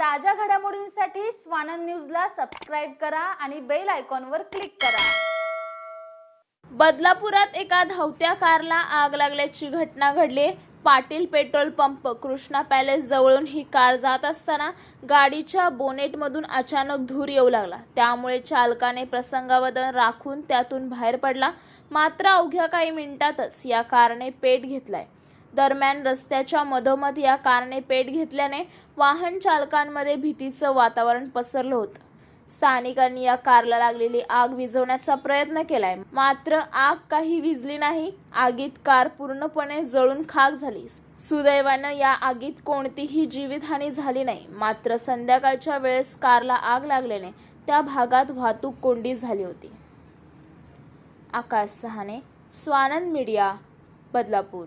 ताज्या घडामोडींसाठी स्वानंद न्यूजला सबस्क्राईब करा आणि बेल आयकॉनवर क्लिक करा. बदलापुरात एका धावत्या कारला आग लागल्याची घटना घडली. Patil petrol pump Krishna palace जवळून ही कार जात असताना गाडीच्या बोनेटमधून अचानक धूर येऊ लागला. त्यामुळे चालकाने प्रसंगावदन राखून त्यातून बाहेर पडला. मात्र अवघ्या काही मिनिटातच या कारने पेट घेतलाय. दरम्यान रस्त्याच्या मधोमध या कारने पेट घेतल्याने वाहन चालकांमध्ये भीतीचं वातावरण पसरलं होतं. स्थानिकांनी या कारला लागलेली आग विझवण्याचा प्रयत्न केलाय. मात्र आग काही विझली नाही. आगीत कार पूर्णपणे जळून खाक झाली. सुदैवानं या आगीत कोणतीही जीवितहानी झाली नाही. मात्र संध्याकाळच्या वेळेस कारला आग लागल्याने त्या भागात वाहतूक कोंडी झाली होती. आकाश सहाने स्वानंद मीडिया बदलापूर.